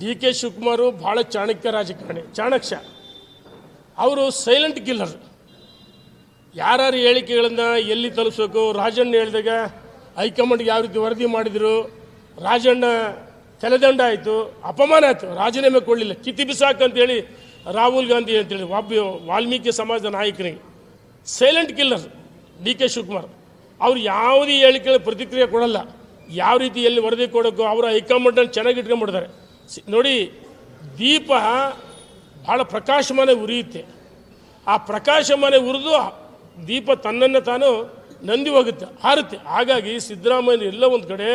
D K Shivakumar ಭಾಳ ಚಾಣಕ್ಯ ರಾಜಕಾರಣಿ, ಚಾಣಕ್ಯ. ಅವರು ಸೈಲೆಂಟ್ ಕಿಲ್ಲರ್ ಯಾರ್ಯಾರು ಹೇಳಿಕೆಗಳನ್ನು ಎಲ್ಲಿ ತಲುಪಿಸ್ಬೇಕು? ರಾಜಣ್ಣ ಹೇಳಿದಾಗ ಹೈಕಮಾಂಡ್ಗೆ ಯಾವ ರೀತಿ ವರದಿ ಮಾಡಿದರು? ರಾಜಣ್ಣ ತಲೆದಂಡ ಆಯಿತು, ಅಪಮಾನ ಆಯಿತು, ರಾಜೀನಾಮೆ ಕೊಡಲಿಲ್ಲ. ಕಿತ್ತಿ ಬಿಸಾಕ್ ಅಂತೇಳಿ ರಾಹುಲ್ ಗಾಂಧಿ ಅಂತೇಳಿ ಒಬ್ಬ ವಾಲ್ಮೀಕಿ ಸಮಾಜದ ನಾಯಕನಿಗೆ. Silent killer D K Shivakumar. ಅವ್ರು ಯಾವುದೇ ಹೇಳಿಕೆಗಳ ಪ್ರತಿಕ್ರಿಯೆ ಕೊಡಲ್ಲ. ಯಾವ ರೀತಿ ಎಲ್ಲಿ ವರದಿ ಕೊಡೋಕ್ಕೋ ಅವರು ಹೈಕಮಾಂಡಲ್ಲಿ ಚೆನ್ನಾಗಿ ಇಟ್ಕೊಂಡ್ಬಿಡ್ತಾರೆ. ನೋಡಿ, ದೀಪ ಭಾಳ ಪ್ರಕಾಶಮಾನ ಉರಿಯುತ್ತೆ. ಆ ಪ್ರಕಾಶಮಾನ ಉರಿದು ದೀಪ ತನ್ನನ್ನು ತಾನು ನಂದಿ ಹೋಗುತ್ತೆ, ಹಾರುತ್ತೆ. ಹಾಗಾಗಿ ಸಿದ್ದರಾಮಯ್ಯ ಎಲ್ಲ ಒಂದು ಕಡೆ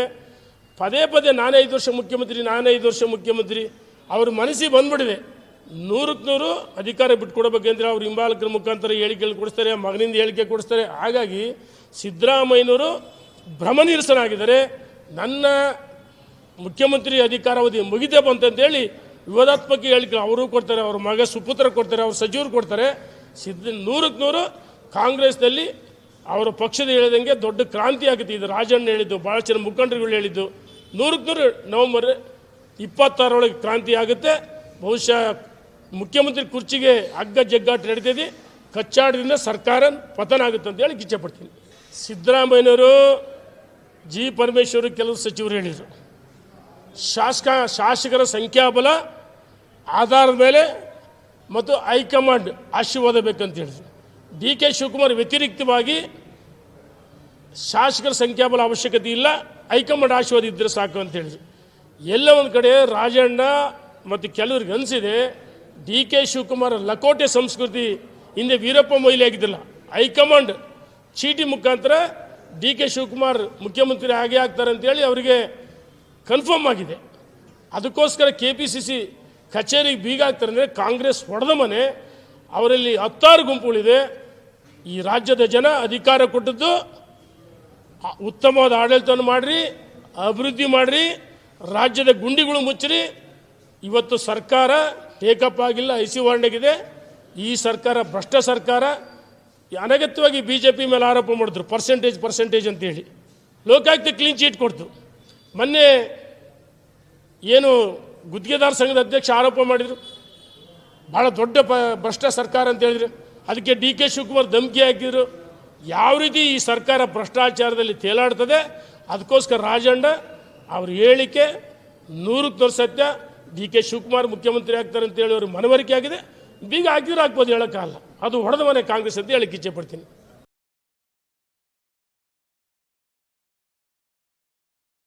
ಪದೇ ಪದೇ ನಾನೇ ಐದು ವರ್ಷ ಮುಖ್ಯಮಂತ್ರಿ, ನಾನೇ ಐದು ವರ್ಷ ಮುಖ್ಯಮಂತ್ರಿ, ಅವ್ರ ಮನಸ್ಸಿಗೆ ಬಂದ್ಬಿಡಿದೆ. ನೂರಕ್ಕೆ ನೂರು ಅಧಿಕಾರ ಬಿಟ್ಕೊಡ್ಬೇಕಂದ್ರೆ ಅವ್ರು ಹಿಂಬಾಲಕರ ಮುಖಾಂತರ ಹೇಳಿಕೆಗಳು ಕೊಡಿಸ್ತಾರೆ, ಮಗನಿಂದ ಹೇಳಿಕೆ ಕೊಡಿಸ್ತಾರೆ. ಹಾಗಾಗಿ ಸಿದ್ದರಾಮಯ್ಯನವರು ಭ್ರಮನಿರಸನಾಗಿದ್ದಾರೆ. ನನ್ನ ಮುಖ್ಯಮಂತ್ರಿ ಅಧಿಕಾರಾವಧಿ ಮುಗಿದೇ ಬಂತಂತೇಳಿ ವಿವಾದಾತ್ಮಕ ಹೇಳಿಕೆ ಅವರು ಕೊಡ್ತಾರೆ, ಅವ್ರ ಮಗ ಸುಪುತ್ರ ಕೊಡ್ತಾರೆ, ಅವ್ರ ಸಚಿವರು ಕೊಡ್ತಾರೆ. ಸಿದ್ಧ ನೂರಕ್ಕೆ ನೂರು ಕಾಂಗ್ರೆಸ್ನಲ್ಲಿ ಅವರ ಪಕ್ಷದ ಹೇಳಿದಂಗೆ ದೊಡ್ಡ ಕ್ರಾಂತಿ ಆಗುತ್ತೆ. ಇದು ರಾಜಣ್ಣ ಹೇಳಿದ್ದು ಭಾಳ ಜನ ಮುಖಂಡರುಗಳು ಹೇಳಿದ್ದು. ನೂರಕ್ಕೆ ನೂರು ನವಂಬರ್ ಇಪ್ಪತ್ತಾರೊಳಗೆ ಕ್ರಾಂತಿ ಆಗುತ್ತೆ. ಬಹುಶಃ ಮುಖ್ಯಮಂತ್ರಿ ಕುರ್ಚಿಗೆ ಹಗ್ಗ ಜಗ್ಗಾಟ ನಡೆದಿದೆ ಕಚ್ಚಾಟದಿಂದ ಸರ್ಕಾರ ಪತನ ಆಗುತ್ತೆ ಅಂತ ಹೇಳಿ ಇಚ್ಛೆಪಡ್ತೀನಿ ಸಿದ್ದರಾಮಯ್ಯನವರು ಜಿ ಪರಮೇಶ್ವರ್ ಕೆಲವು ಸಚಿವರು ಹೇಳಿದರು. ಶಾಸಕ, ಶಾಸಕರ ಸಂಖ್ಯಾಬಲ ಆಧಾರದ ಮೇಲೆ ಮತ್ತು ಹೈಕಮಾಂಡ್ ಆಶೀರ್ವಾದ ಬೇಕಂತ ಹೇಳಿದ್ರು. ಡಿ ಕೆ ಶಿವಕುಮಾರ್ ವ್ಯತಿರಿಕ್ತವಾಗಿ ಶಾಸಕರ ಸಂಖ್ಯಾಬಲ ಅವಶ್ಯಕತೆ ಇಲ್ಲ, ಹೈಕಮಾಂಡ್ ಆಶೀರ್ವಾದ ಇದ್ದರೆ ಸಾಕು ಅಂತ ಹೇಳಿದ್ರು. ಎಲ್ಲ ಒಂದು ಕಡೆ ರಾಜಣ್ಣ ಮತ್ತು ಕೆಲವ್ರಿಗೆ ಅನಿಸಿದೆ ಡಿ ಕೆ ಶಿವಕುಮಾರ್ ಲಕೋಟೆ ಸಂಸ್ಕೃತಿ ಹಿಂದೆ ವೀರಪ್ಪ ಮೊಯ್ಲಿ ಆಗಿದ್ದಿಲ್ಲ, ಹೈಕಮಾಂಡ್ ಚೀಟಿ ಮುಖಾಂತರ ಡಿ ಕೆ ಶಿವಕುಮಾರ್ ಮುಖ್ಯಮಂತ್ರಿ ಆಗೇ ಆಗ್ತಾರೆ ಅಂತೇಳಿ ಅವರಿಗೆ ಕನ್ಫರ್ಮ್ ಆಗಿದೆ. ಅದಕ್ಕೋಸ್ಕರ ಕೆ ಪಿ ಸಿ ಸಿ ಕಚೇರಿಗೆ ಬೀಗ ಹಾಕ್ತಾರೆ ಅಂದರೆ ಕಾಂಗ್ರೆಸ್ ಹೊಡೆದ ಮನೆ. ಅವರಲ್ಲಿ ಹತ್ತಾರು ಗುಂಪುಗಳಿದೆ. ಈ ರಾಜ್ಯದ ಜನ ಅಧಿಕಾರ ಕೊಟ್ಟದ್ದು ಉತ್ತಮವಾದ ಆಡಳಿತವನ್ನು ಮಾಡಿರಿ, ಅಭಿವೃದ್ಧಿ ಮಾಡಿರಿ, ರಾಜ್ಯದ ಗುಂಡಿಗಳು ಮುಚ್ಚಿರಿ. ಇವತ್ತು ಸರ್ಕಾರ ಟೇಕಪ್ ಆಗಿಲ್ಲ ಐ ಸಿ ಐಸಿವಾಂಡಗಿದೆ ಈ ಸರ್ಕಾರ ಭ್ರಷ್ಟ ಸರ್ಕಾರ. ಅನಗತ್ಯವಾಗಿ ಬಿ ಜೆ ಪಿ ಮೇಲೆ ಆರೋಪ ಮಾಡಿದ್ರು, ಪರ್ಸೆಂಟೇಜ್ ಪರ್ಸೆಂಟೇಜ್ ಅಂತೇಳಿ. ಲೋಕಾಯುಕ್ತ ಕ್ಲೀನ್ ಚೀಟ್ ಕೊಡ್ತು. ಮೊನ್ನೆ ಏನು ಗುತ್ತಿಗೆದಾರ ಸಂಘದ ಅಧ್ಯಕ್ಷ ಆರೋಪ ಮಾಡಿದರು. ಭಾಳ ದೊಡ್ಡ ಪ, ಭ್ರಷ್ಟ ಸರ್ಕಾರ ಅಂತ ಹೇಳಿದ್ರು. ಅದಕ್ಕೆ ಡಿ ಕೆ ಶಿವಕುಮಾರ್ ಧಮಕಿ ಹಾಕಿದರು. ಯಾವ ರೀತಿ ಈ ಸರ್ಕಾರ ಭ್ರಷ್ಟಾಚಾರದಲ್ಲಿ ತೇಲಾಡ್ತದೆ, ಅದಕ್ಕೋಸ್ಕರ ರಾಜಣ್ಣ ಅವ್ರ ಹೇಳಿಕೆ ನೂರಕ್ಕೆ ನೂರು ಸತ್ಯ. ಡಿ ಕೆ ಶಿವಕುಮಾರ್ ಮುಖ್ಯಮಂತ್ರಿ ಆಗ್ತಾರೆ ಅಂತೇಳಿ ಅವ್ರಿಗೆ ಮನವರಿಕೆ ಆಗಿದೆ. ಬೀಗ ಹಾಕಿದ್ರೆ ಆಗ್ಬೋದು ಹೇಳೋಕ್ಕಾಗಲ್ಲ. ಅದು ಹೊಡೆದ ಮನೆ ಕಾಂಗ್ರೆಸ್ ಅಂತ ಹೇಳಕ್ಕೆ ಇಚ್ಛೆ ಪಡ್ತೀನಿ.